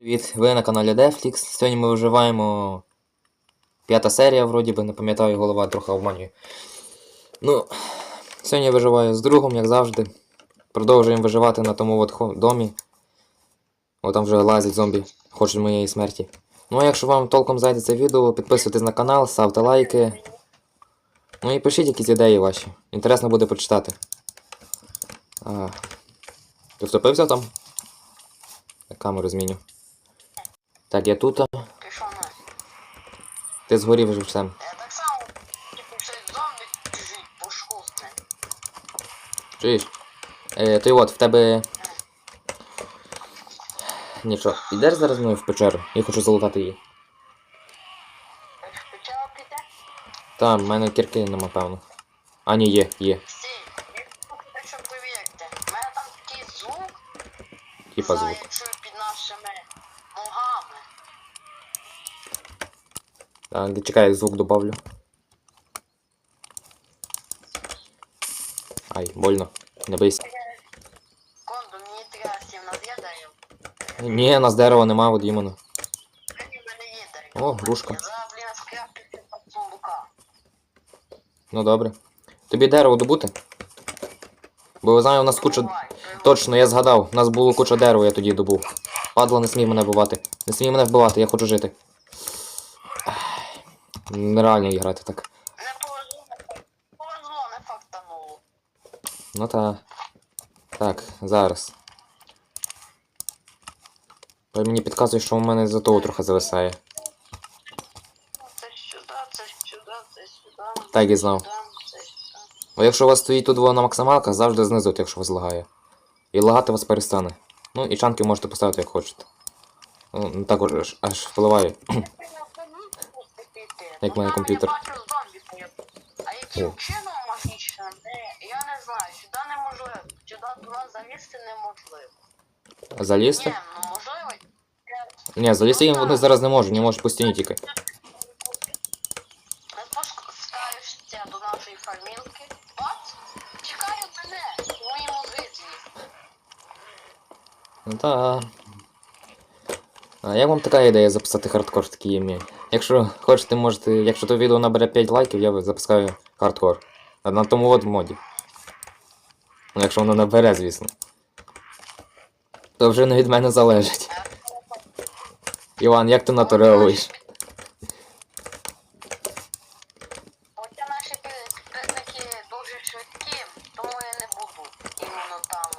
Привіт, ви на каналі Deflix. Сьогодні ми виживаємо. П'ята серія, вроді би, не пам'ятаю, голова трохи обманює. Ну, сьогодні я виживаю з другом, як завжди. Продовжуємо виживати на тому от домі. О, там вже лазять зомбі, хочуть моєї смерті. Ну а якщо вам толком зайде це відео, підписуйтесь на канал, ставте лайки. Ну і пишіть якісь ідеї ваші. Інтересно буде почитати. А, ти втопився там? Камеру зміню. Так, я тут. Ти що не? Ти згорів живцем. Я так само, типу, цей зомбі чужий пошкусне. Чуєш? Е, ти от, в тебе. Нічого. Ідеш зараз мною в печеру? Я хочу залутати її. Хочеш почала піти? Там, в мене кірки нема, певно. А, ні, є, є. Стій, я хочу, щоб. У мене там такий звук, Типа знаю, звук. чую під нашими ногами. Так, чекай, звук добавлю. Ай, больно. Не бийся. Кондо, мені треба сім є дерево. Ні, нас дерева нема, от іменно. О, грушка. Я. Ну добре. Тобі дерево добути? Бо знаю, у нас куча. Точно, я згадав, у нас було куча дерева, я тоді добув. Падло, не смій мене вбивати. Не смій мене вбивати, я хочу жити. Нереально грати так. Не повезло, не фактануло. Ну та. Так, зараз. Ой, мені підказує, що у мене за того трохи зависає. Це сюди, це сюди, це сюди. Так і знав. Бо якщо у вас стоїть тут на максималках, завжди знизу, якщо вас лагає. І лагати вас перестане. Ну і чанки можете поставити як хочете. Ну, не також аж, аж впливає. Як в мене комп'ютер. Я бачу зомбі появилось. А яким О. чином магічним? Не, я не знаю. Сюди неможливо. Сюди туди залізти неможливо. Залізти? Ні, ну можливо. Я Ні, залізти їм вони зараз не можуть, не можуть постійно тільки. не спускаєшся до нашої фармілки. От, чекають мене в моєму житті. Ну та. А як вам така ідея записати хардкор в такій ім'я? Якщо хочете, можете. Якщо то відео набере 5 лайків, я запускаю хардкор. На- На тому от моді. Ну, якщо воно набере, звісно. То вже не від мене залежить. Іван, як ти на то реагуєш? Хоча наші підписники дуже швидкі, тому я не буду іменно там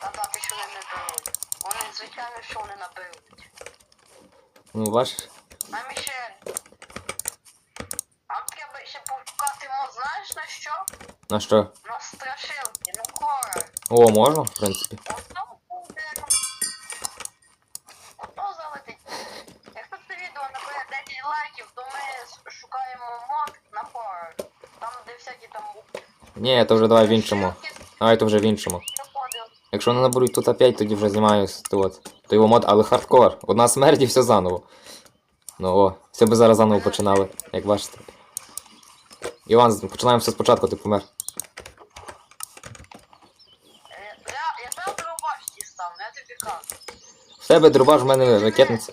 казати, що вони не беруть. Вони, звичайно, що вони наберуть. Ну, бачиш? Нам ще... Нам треба ще пошукати знаєш на що? На що? На страшилки, на хорор. О, можна, в принципі. Ото буде... Ото залетить. Якщо це відео набере 10 лайків, то ми шукаємо мод на хорор. Там, де всякі там. Ні, то вже давай в іншому. Давай то вже в іншому. Якщо не наберуть тут опять, тоді вже знімаю от. То його мод, але хардкор. Одна смерть і все заново. Ну о, все би зараз заново починали, як бачите. Іван, починаємо все спочатку, ти помер. Е, Я, я там дробашки став, я тобі кажу. В тебе дробаш, в мене ракетниця.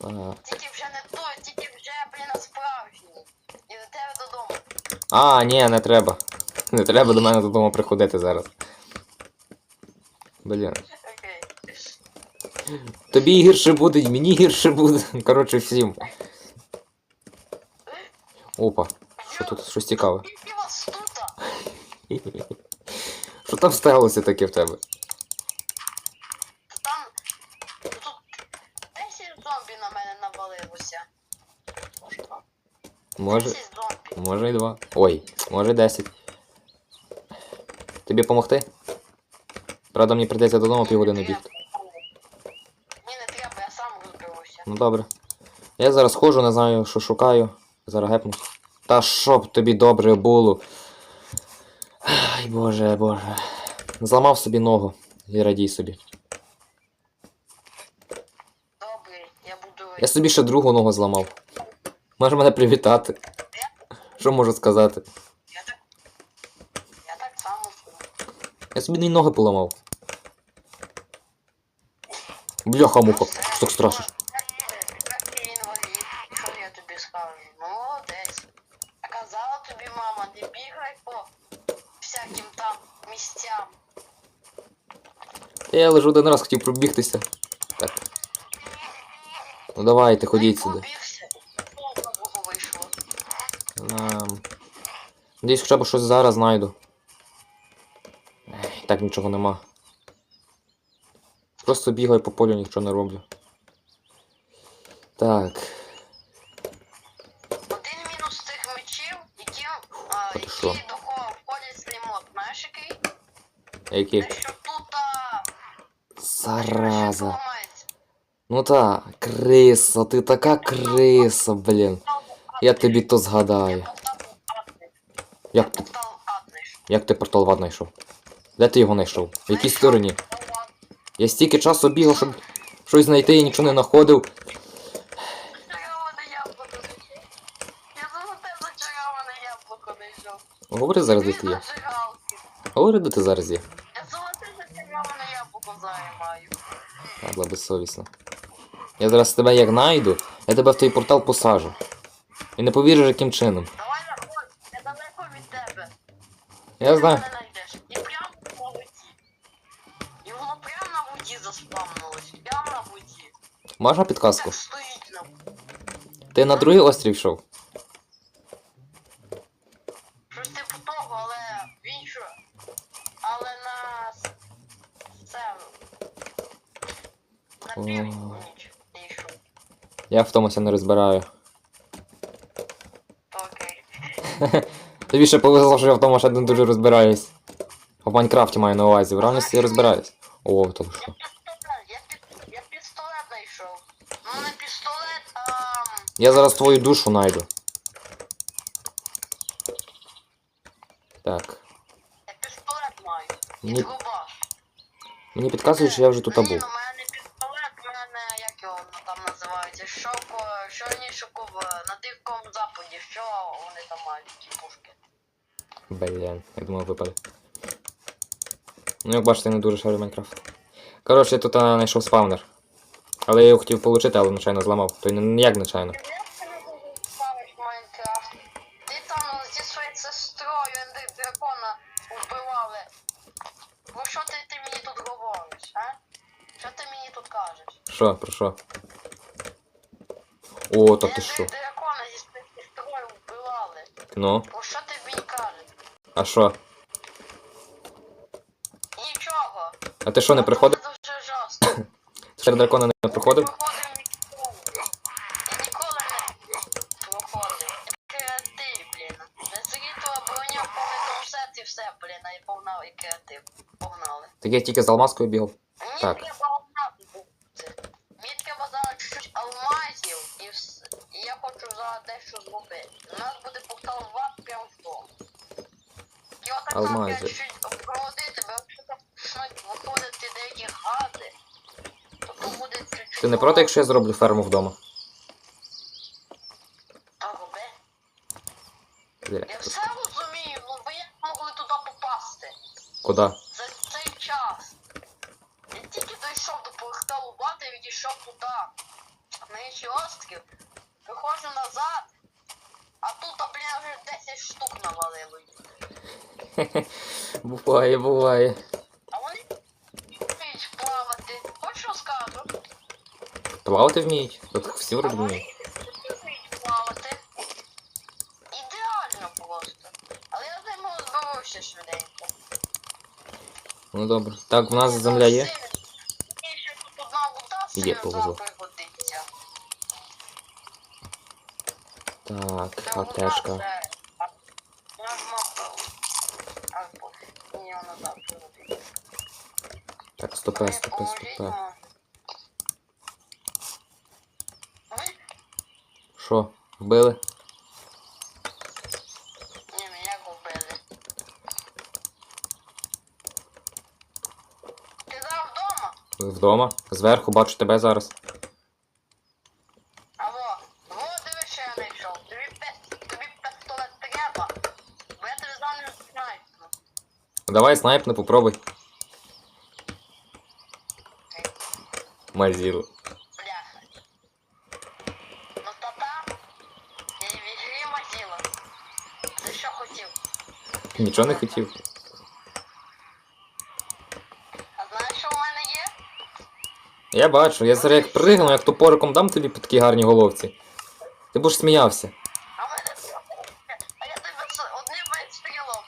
Ага. Тільки вже не той, тільки вже, блін, справжній. І до тебе додому. А, ні, не треба. Не треба до мене додому приходити зараз. Блін. Окей. Тобі гірше буде, і мені гірше буде. Коротше, всім. Опа, що тут щось цікаве. Скільки вас тут? Що там сталося таке в тебе? Там тут 10 зомбі на мене навалилося. Може. 10 зомбі. Може і два. Ой, може 10. Тобі помогти? Правда, мені прийдеться додому півгодини бігти. Ні, не треба, я сам розберуся. Ну добре. Я зараз ходжу, не знаю, що шукаю. Зараз гепну. Та щоб тобі добре було. Ай, боже, боже. Зламав собі ногу і радій собі. Добре, я буду. Я собі ще другу ногу зламав. Може мене привітати. Що можу сказати? Я так. Я так само. Я собі дві ноги поламав. Бляха-муха, що так страшиш? Ти інвалід, що я тобі скажу? Молодець. А мама, не бігай по всяким там місцям. Я лише один раз хотів пробігтися. Так. Ну давайте, ходіть сюди. побігся, Богу вийшло. Ем, Надіюсь, хоча б щось зараз знайду. Ех, Так нічого нема. Просто бігаю по полю, нічого не роблю. Так. Один мінус тих мечів, які, а, які що? до кого входять слімот. Знаєш який? Які? Те, що тут а, Зараза. Ну та, криса, ти така криса, блін. Я тобі то згадаю. Як, ти- як ти портал вад знайшов? Де ти його знайшов? В якій стороні? Я стільки часу бігав, щоб щось знайти і нічого не знаходив. Говори зараз, де ти є. Говори, де ти зараз є. Я золоте зачароване яблуко займаю. Падла безсовісно. Я зараз тебе як найду, я тебе в той портал посажу. І не повіриш, яким чином. Давай заходь, я далеко від тебе. Я знаю. Можна підказку? Ти на другий острів йшов? Щось типу того, але в іншу. Але на це. На північ я йшов. Я в томуся не розбираю. Окей. Тобі ще повезло, що я в тому ще не дуже розбираюсь. В Майнкрафті маю на увазі, в реальності я розбираюсь. О, то що. Я зараз твою душу найду. Так. Мені-. Мені підказують, що я вже тут був. у мене пістолет, у мене, як його там називається, що, раніше кув на дикому западі, що вони там мають, ті пушки. Блін, я думав випаде. Ну, як бачите, я не дуже шарю Майнкрафт. Коротше, я тут а, знайшов спавнер. Але я його хотів отримати, але нечайно зламав. То й не як нечайно. Ти там зі своєю сестрою дракона вбивали. Ну що ти, ти мені тут говориш, а? Що ти мені тут кажеш? Що, про що? О, та ти що? Дракона зі своєю сестрою вбивали. Ну, Ну що ти мені кажеш? а що? Нічого. А ти що, не приходив? Це дуже жорстко. Ще дракона не приходив? Проходив ніколи. Я ніколи не проходив. Креатив, блін. Не зрітова броня, повний комсет і все, блін, а і погнав і креатив. Погнали. Так я тільки з алмазкою бігав. Мені Так. треба алмази бути. Мені треба зараз чуть-чуть алмазів і, вс- і я хочу зараз дещо зробити. У нас буде портал в ад прямо в дом. І отак нам Алмазів. треба чуть обгородити, бо якщо там почнуть виходити деякі гади, то то буде чуть-чуть... Ти не проти, якщо я зроблю ферму вдома? Та роби. Я все розумію, ну ви як могли туди попасти? Куди? За цей час. Я тільки дійшов до порталу бати і відійшов туди. На інший острів. Виходжу назад. А тут, а, блін, вже 10 штук навалило. Буває, буває. Плавати вміють? Тут всі А вроді вони вміють. вміють плавати. Ідеально просто. Але я з ними розберуся швиденько. Ну добре. Так, в нас земля є? Мені ще тут одна лута Є, сильно повезло. пригодиться. Так, Це лута аптечка. це- а, я ж мав- а, бо- Ні, вона так пригодиться. Так, стопе, стопе, Поможіть, стопе. може. Ви? Що, вбили? Ні, мене вбили. Ти зараз вдома? Вдома? Зверху бачу тебе зараз. Алло, во диви, що я знайшов. Тобі, пе- тобі пістолет треба, бо я тобі зараз снайпну. Давай снайпни, попробуй. Мазіло. Бляха. Ну та та. Я і в ігрі мазіла. Ти що хотів? Нічого не хотів. А знаєш, що в мене є? Я бачу, я зараз як пригну, як топориком дам тобі по такій гарній головці. Ти будеш сміявся. А в мене. А я тебе з одним вистрілом.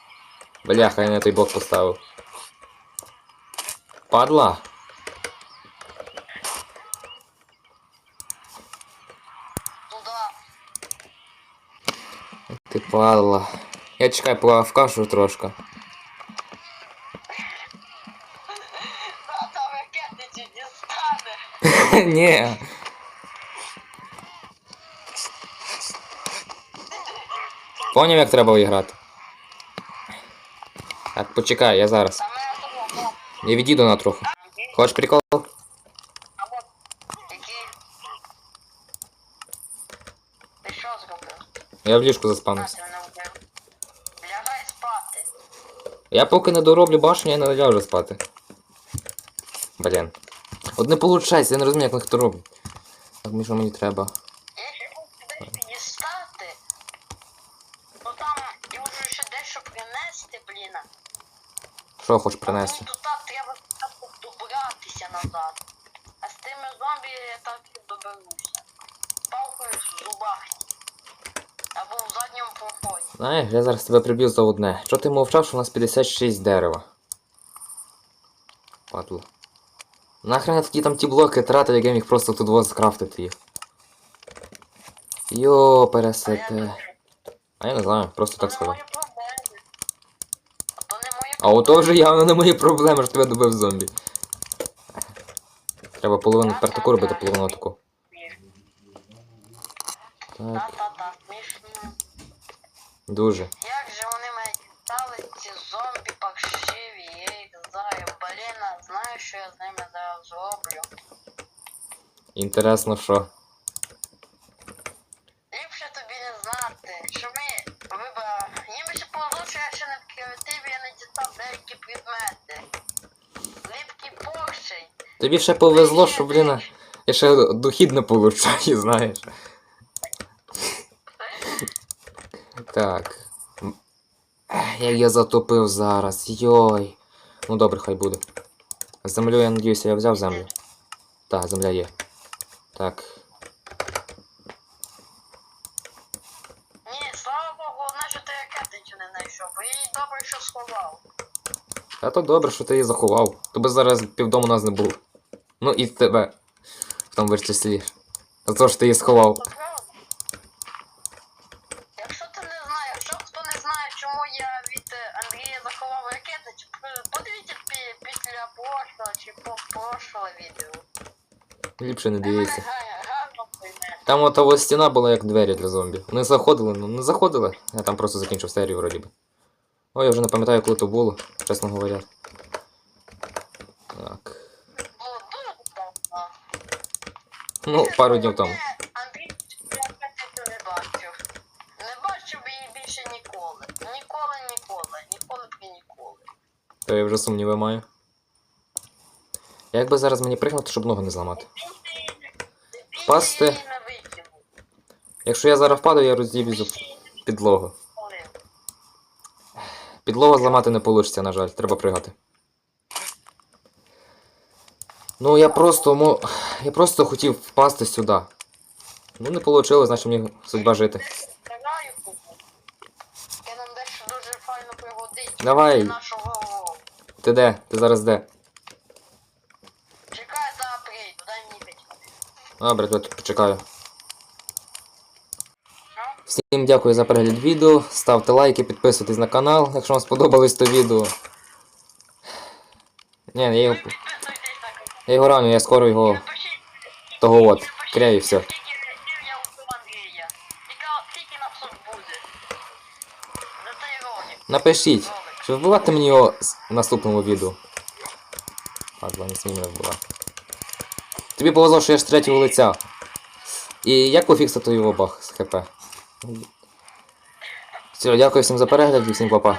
Бляха, я на той бок поставив. Падла. Туда. Ти падла. Я чекай, повкашу трошки. Та там ракети ці дістане. Ні. Поняв, як треба грати. Так, почекай, я зараз. Та мене того. Я відійду на трохи. Хочеш прикол? А от який? Ти що зробив? Я в ліжку На, заспавнився. ти мене вбив. Лягай спати. Я поки не дороблю башню, я не ляжу спати. Блін. От не виходить, я не розумію, як вони хто роблять. Так, мені що мені треба? Я ще підістати. Ну там і вже ще дещо принести, блін. Що хочеш принести? Мені тут так треба спочатку добратися назад. А з тими зомбі я так і доберуся. Палкою в зубах. Або в задньому проході. Знаєш, я зараз тебе приб'ю за одне. Що ти мовчав, що у нас 56 дерева? Падло. Нахрен я такі там ті блоки тратив, як я міг просто тут вот скрафтити їх. Йо, пересете. А я не знаю, просто так сказав. А ото вже явно не мої проблеми, що тебе добив зомбі. Треба половину тепер робити, половину таку. Так. Дуже. Як же вони мене дістали, ці зомбі паршиві, я їх знаю. Блін, а знаєш, що я з ними зараз зроблю? Інтересно, що. Ліпше тобі не знати, що ми вибрали. Їм ще повезло, що я ще не в креативі, я не дістав деякі предмети. Липкий поршень. Тобі ще повезло, що, блін, я ще дохід не получаю, знаєш. Так. Як я затопив зараз. Йой. Ну добре, хай буде. Землю, я надіюся, я взяв землю. Так, земля є. Так. Ні, слава Богу, головне, що ти ракети нічого не знайшов, бо її добре, що сховав. Та то добре, що ти її заховав. Тобі зараз півдому нас не було. Ну і тебе. В тому числі. За те, що ти її сховав. Це правда. Якщо ти не знаєш, якщо хто не знає, чому я від е, Андрія заховав ракети, чи п- подивіться пі- після прошлого чи по прошлого відео. Ліпше не дивися. Там от ось стіна була як двері для зомбі. Вони заходили, ну не заходили. Я там просто закінчив серію вроді би. Ой, я вже не пам'ятаю, коли то було, чесно говоря. Так. Ну, пару днів тому. Андрій ракети не бачив. Не бачив її більше ніколи. Ніколи, ніколи. Ніколи б і ніколи. То я вже сумніви маю. Як би зараз мені пригнути, щоб ногу не зламати? Впасти. Якщо я зараз впаду, я розіб'ю підлогу. Підлогу зламати не вийде, на жаль, треба пригати. Ну, я просто мо... Я просто хотів впасти сюди. Ну, не вийшло, значить мені судьба жити. Давай. Ти де? Ти зараз де? Чекай за апрель, дай мені п'ять. Добре, тут почекаю. Всім дякую за перегляд відео. Ставте лайки, підписуйтесь на канал, якщо вам сподобалось то відео. Ні, я його, я його раню, я скоро його того от, кряю все. Цей ролик. Напишіть, чи вбивати мені його в наступному відео. Ладно, не смій вбивати. Тобі повезло, що я ж третього лиця. І як пофіксити його баг з ХП? Все, дякую всім за перегляд всім па-па.